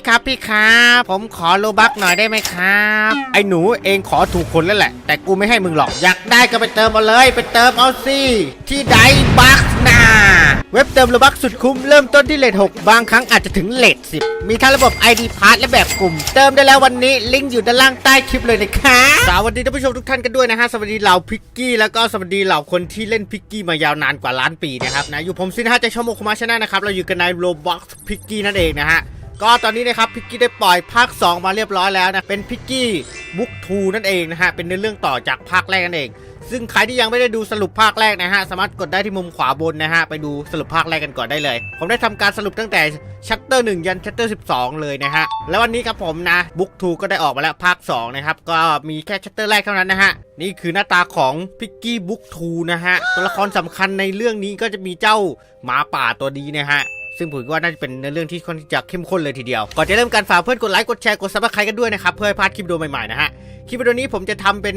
พี่ครับพี่ครับ ผมขอโลบักหน่อยได้ไหมครับ ไอ้หนูเองขอถูกคนแล้วแหละ แต่กูไม่ให้มึงหรอกอยากได้ก็ไปเติมเอาเลย ไปเติมเอาสิที่ไดบักนาเว็บเติมโลบักสุดคุ้มเริ่มต้นที่เลท6บางครั้งอาจจะถึงเลท10มีทั้งระบบ ID p a s s และแบบกลุ่ม เติมได้แล้ววันนี้ลิงก์อยู่ด้านล่างใต้คลิปเลยนะคะสวัสดีท่านผู้ชมทุกท่านกันด้วยนะฮะสวัสดีเหล่าพิกกี้แล้วก็สวัสดีเหล่าคนที่เล่นพิกกี้มายาวนานกว่าล้านปีนะครับนะอยู่ผมซินฮะจากช่องโมคุมาชนะนะครับเราอยู่กันในโรบ็อกพิกกี้นั่นเองนะฮะ ก็ตอนนี้นะครับพิกกี้ได้ปล่อยภาค 2 มาเรียบร้อยแล้วนะ เป็นพิกกี้บุ๊กทูนั่นเองนะฮะ เป็นเนื้อเรื่องต่อจากภาคแรกนั่นเอง ซึ่งใครที่ยังไม่ได้ดูสรุปภาคแรกนะฮะ สามารถกดได้ที่มุมขวาบนนะฮะ ไปดูสรุปภาคแรกกันก่อนได้เลย ผมได้ทำการสรุปตั้งแต่ชัตเตอร์1ยันชัตเตอร์12เลยนะฮะ แล้ววันนี้ครับผมนะบุ๊กทูก็ได้ออกมาแล้วภาค2นะครับ ก็มีแค่ชัตเตอร์แรกเท่านั้นนะฮะ นี่คือหน้าตาของพิกกี้บุ๊กทูนะฮะ ตัวละครสำคัญในเรื่องนี้ก็จะมีเจ้าหมาป่าตัวนี้นะฮะ ซึ่งผมว่าน่าจะเป็นเนื้อเรื่องที่ค่อนจะเข้มข้นเลยทีเดียว ก่อนจะเริ่มการฝากเพื่อนกดไลค์กดแชร์กดซับสไครต์กันด้วยนะครับเพื่อให้พลาดคลิปดีโอใหม่ๆนะฮะคลิปวิดีโอนี้ผมจะทำเป็น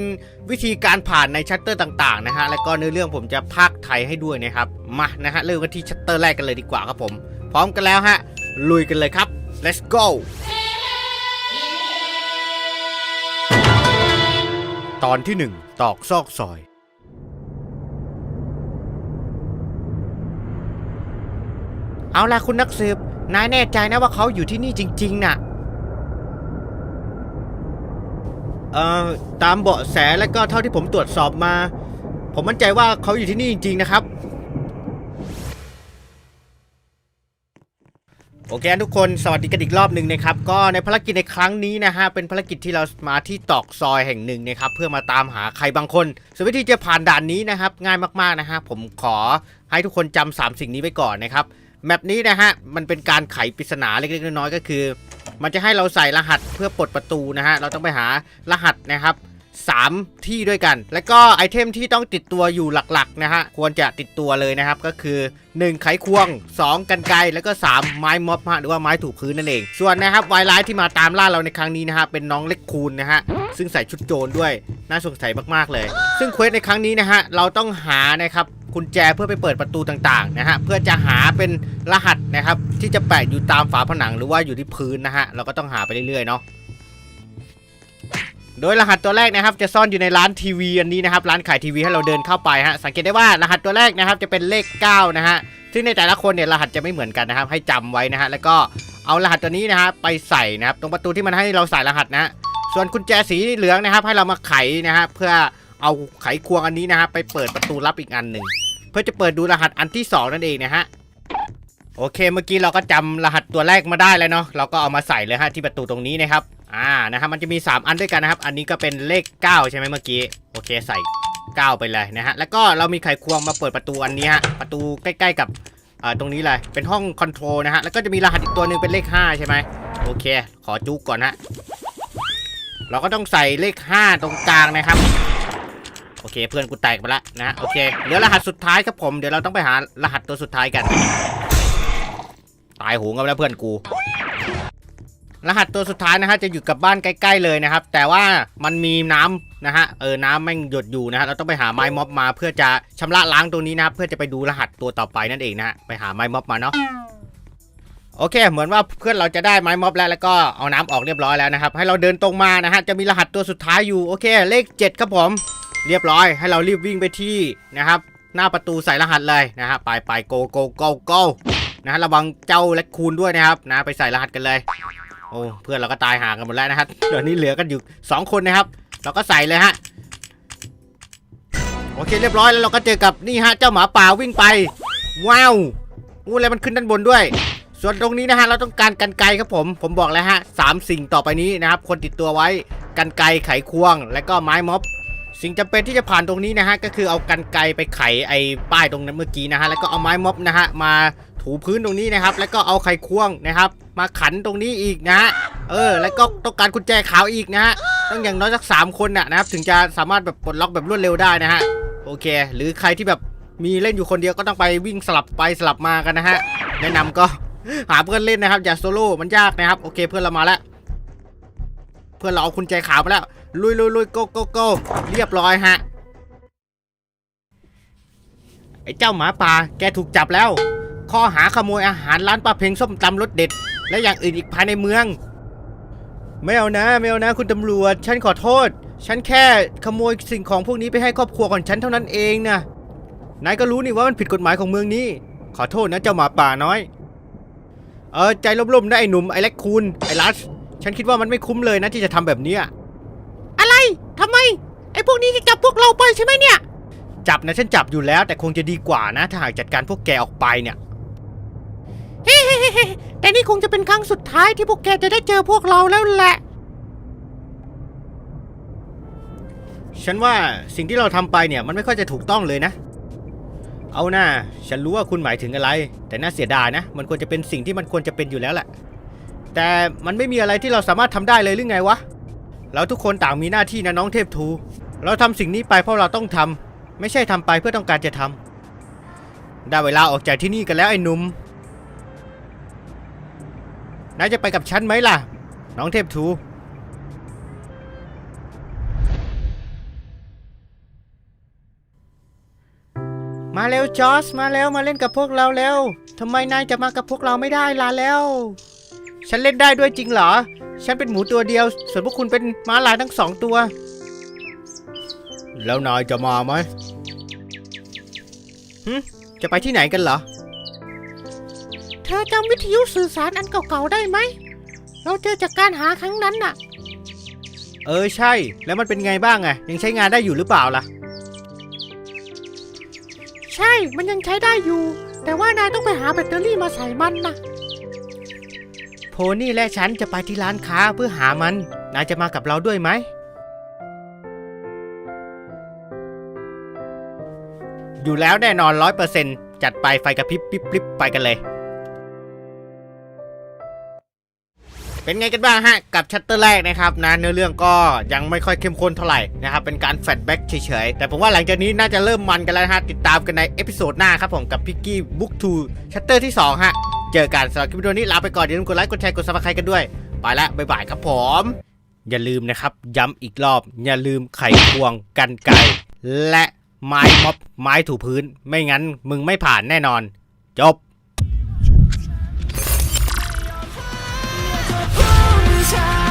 วิธีการผ่านในชัตเตอร์ต่างๆนะฮะแล้วก็เนื้อเรื่องผมจะพากไทยให้ด้วยนะครับมานะฮะเริ่มกันที่ชัตเตอร์แรกกันเลยดีกว่าครับผม พร้อมกันแล้วฮะลุยกันเลยครับ let's go ตอนที่หนึ่งตอกซอกซอย เอาล่ะคุณนักสืบ นายแน่ใจนะว่าเขาอยู่ที่นี่จริง ๆ น่ะ เอ่อ ตามเบาะแสและก็เท่าที่ผมตรวจสอบมา ผมมั่นใจว่าเขาอยู่ที่นี่จริง ๆ นะครับ โอเคทุกคนสวัสดีกันอีกรอบหนึ่งนะครับ ก็ในภารกิจในครั้งนี้นะฮะ เป็นภารกิจที่เรามาที่ตอกซอยแห่งหนึ่งนะครับ เพื่อมาตามหาใครบางคนส่วนวิธีจะผ่านด่านนี้นะครับ ง่ายมากๆนะฮะผมขอให้ทุกคนจำสามสิ่งนี้ไว้ก่อนนะครับ แมปนี้นะฮะ มันเป็นการไขปริศนาเล็กๆน้อยๆก็คือ มันจะให้เราใส่รหัสเพื่อปลดประตูนะฮะ เราต้องไปหารหัสนะครับสามที่ด้วยกัน แล้วก็ไอเทมที่ต้องติดตัวอยู่หลักๆนะฮะ ควรจะติดตัวเลยนะครับ ก็คือ 1 ไขควง 2 กันไกแล้วก็ 3 ไม้ม็อบฮะหรือว่าไม้ถูพื้นนั่นเอง ส่วนนะครับวายร้ายที่มาตามล่าเราในครั้งนี้นะฮะ เป็นน้องเล็กคูณนะฮะ ซึ่งใส่ชุดโจรด้วย น่าสงสัยมากๆเลย ซึ่งเควสในครั้งนี้นะฮะ เราต้องหานะครับ กุญแจเพื่อไปเปิดประตูต่างๆนะฮะเพื่อจะหาเป็นรหัสนะครับ ที่จะแปะอยู่ตามฝาผนังหรือว่าอยู่ที่พื้นนะฮะเราก็ต้องหาไปเรื่อยๆเนาะโดยรหัสตัวแรกนะครับจะซ่อนอยู่ในร้านทีวีอันนี้นะครับร้านขายทีวีให้เราเดินเข้าไปฮะสังเกตได้ว่ารหัสตัวแรกนะครับจะเป็นเลข 9 นะฮะซึ่งในแต่ละคนเนี่ยรหัสจะไม่เหมือนกันนะครับ ให้จำไว้นะฮะแล้วก็เอารหัสตัวนี้นะฮะไปใส่นะครับตรงประตูที่มันให้เราใส่รหัสนะฮะส่วนกุญแจสีเหลืองนะครับ ให้เรามาไขนะฮะเพื่อเอาไขควงอันนี้นะฮะไปเปิดประตูลับอีกอันหนึ่ง เพื่อจะเปิดดูรหัสอันที่สองนั่นเองนะฮะโอเคเมื่อกี้เราก็จำรหัสตัวแรกมาได้แล้วเนาะเราก็เอามาใส่เลยฮะที่ประตูตรงนี้นะครับอ่านะครับมันจะมี 3 อันด้วยกันนะครับ อันนี้ก็เป็นเลข 9 ใช่ไหมเมื่อกี้โอเคใส่ 9 ไปเลยนะฮะแล้วก็เรามีไขควงมาเปิดประตูอันนี้ฮะประตูใกล้ ๆ กับอ่าตรงนี้เลยเป็นห้องคอนโทรลนะฮะแล้วก็จะมีรหัสอีกตัวหนึ่งเป็นเลข 5 ใช่ไหมโอเค ขอจุกก่อนฮะเราก็ต้องใส่เลข 5 ตรงกลางนะครับ โอเค เพื่อนกูแตกไปละนะโอเคเหลือรหัสสุดท้ายครับผมเดี๋ยวเราต้องไปหารหัสตัวสุดท้ายกัน ตายโหงกันแล้วเพื่อนกู รหัสตัวสุดท้ายนะฮะจะอยู่กับบ้านใกล้ๆเลยนะครับ แต่ว่ามันมีน้ำนะฮะเออน้ำแม่งหยดอยู่นะฮะเราต้องไปหาไม้ม็อบมาเพื่อจะชำระล้างตรงนี้นะครับเพื่อจะไปดูรหัสตัวต่อไปนั่นเองนะฮะไปหาไม้ม็อบมาเนาะโอเค เหมือนว่าเพื่อนเราจะได้ไม้ม็อบแล้วแล้วก็เอาน้ำออกเรียบร้อยแล้วนะครับ ให้เราเดินตรงมานะฮะจะมีรหัสตัวสุดท้ายอยู่โอเค เลข 7 ครับผม เรียบร้อยให้เรารีบวิ่งไปที่นะครับ หน้าประตูใส่รหัสเลยนะฮะไปไปโกโกโกโกนะฮะระวังเจ้าและคูณด้วยนะครับนะไปใส่รหัสกันเลยโอ้เพื่อนเราก็ตายห่างกันหมดแล้วนะครับเดี๋ยวนี้เหลือกันอยู่ 2 คนนะครับ เราก็ใส่เลยฮะโอเคเรียบร้อยแล้วเราก็เจอกับนี่ฮะเจ้าหมาป่าวิ่งไป ว้าวงูอะไรมันขึ้นด้านบนด้วย ส่วนตรงนี้นะฮะเราต้องการกันไกรครับผม ผมบอกแล้วฮะสามสิ่งต่อไปนี้นะครับ คนติดตัวไว้กันไกรไขควง และก็ไม้ม็อบ สิ่งจำเป็นที่จะผ่านตรงนี้นะฮะก็คือเอากันไกรไปไขไอ้ป้ายตรงนั้นเมื่อกี้นะฮะแล้วก็เอาไม้ม็อบนะฮะมาถูพื้นตรงนี้นะครับ แล้วก็เอาไขควงนะครับ มาขันตรงนี้อีกนะฮะเออ แล้วก็ต้องการกุญแจขาวอีกนะฮะต้องอย่างน้อยสักสามคนน่ะนะครับ ถึงจะสามารถแบบปลดล็อกแบบรวดเร็วได้นะฮะโอเค หรือใครที่แบบมีเล่นอยู่คนเดียวก็ต้องไปวิ่งสลับไปสลับมากันนะฮะแนะนำก็หาเพื่อนเล่นนะครับอย่าโซโล่มันยากนะครับโอเคเพื่อนเรามาแล้ว พื่อนเราเอากุญแจขาวมาแล้ว ลุยลุยลุยโกโกโกเรียบร้อยฮะ ไอ้เจ้าหมาป่าแกถูกจับแล้ว ข้อหาขโมยอาหารร้านป้าเพ็งส้มตำรสเด็ด และอย่างอื่นอีกภายในเมือง ไม่เอานะไม่เอานะ คุณตำรวจ ฉันขอโทษ ฉันแค่ขโมยสิ่งของพวกนี้ไปให้ครอบครัวของฉันเท่านั้นเองนะนายก็รู้นี่ว่ามันผิดกฎหมายของเมืองนี้ ขอโทษนะเจ้าหมาป่าน้อย เออใจร่มๆนะไอ้หนุ่มไอ้เล็กคูณไอ้ลัส ฉันคิดว่ามันไม่คุ้มเลยนะที่จะทำแบบเนี้ยอะไรทำไม ไอ้พวกนี้จะจับพวกเราไปใช่ไหมเนี่ย จับนะฉันจับอยู่แล้ว แต่คงจะดีกว่านะ ถ้าหากจัดการพวกแกออกไปเนี่ย เฮ้ๆแต่นี่คงจะเป็นครั้งสุดท้ายที่พวกแกจะได้เจอพวกเราแล้วแหละ ฉันว่าสิ่งที่เราทำไปเนี่ยมันไม่ค่อยจะถูกต้องเลยนะ เอาหน้า ฉันรู้ว่าคุณหมายถึงอะไร แต่น่าเสียดายนะ มันควรจะเป็นสิ่งที่มันควรจะเป็นอยู่แล้วแหละ แต่มันไม่มีอะไรที่เราสามารถทำได้เลยหรือไงวะ เราทุกคนต่างมีหน้าที่นะน้องเทพทู เราทำสิ่งนี้ไปเพราะเราต้องทำไม่ใช่ทำไปเพื่อต้องการจะทำได้เวลาออกจากที่นี่กันแล้วไอ้หนุ่มนายจะไปกับฉันไหมล่ะ น้องเทพทูมาเร็วจอสมาแล้วมาเล่นกับพวกเราแล้วทำไมนายจะมากับพวกเราไม่ได้ล่ะแล้ว ฉันเล่นได้ด้วยจริงเหรอ ฉันเป็นหมูตัวเดียว ส่วนพวกคุณเป็นม้าลายทั้งสองตัว แล้วนายจะมาไหมหึจะไปที่ไหนกันเหรอ เธอจำวิทยุสื่อสารอันเก่าๆได้ไหม เราเจอจากการหาครั้งนั้นน่ะ เออใช่ แล้วมันเป็นไงบ้างอะยังใช้งานได้อยู่หรือเปล่าล่ะ ใช่ มันยังใช้ได้อยู่ แต่ว่านายต้องไปหาแบตเตอรี่มาใส่มันนะ โพนี่และฉันจะไปที่ร้านค้าเพื่อหามัน นายจะมากับเราด้วยไหม อยู่แล้วแน่นอนร้อยเปอร์เซ็นจัดไปไฟกระพริบปิ๊บปิ๊บไปกันเลย เป็นไงกันบ้างฮะ กับชัตเตอร์แรกนะครับนะเนื้อเรื่องก็ยังไม่ค่อยเข้มข้นเท่าไหร่นะครับ เป็นการแฟลชแบ็กเฉยๆ แต่ผมว่าหลังจากนี้น่าจะเริ่มมันกันแล้วฮะ ติดตามกันในเอพิโซดหน้าครับผมกับพิกกี้บุ๊กทูชัตเตอร์ที่ 2 ฮะ เจอกันสำหรับคลิปวิดีโอนี้ลาไปก่อนอย่าลืมกดไลค์กดแชร์กดซับสไครต์กันด้วย ไปละบ๊ายบายครับผม อย่าลืมนะครับ ย้ำอีกรอบ อย่าลืมไขควงกันไกรและไม้ม็อบไม้ถูพื้น ไม่งั้นมึงไม่ผ่านแน่นอน จบ time.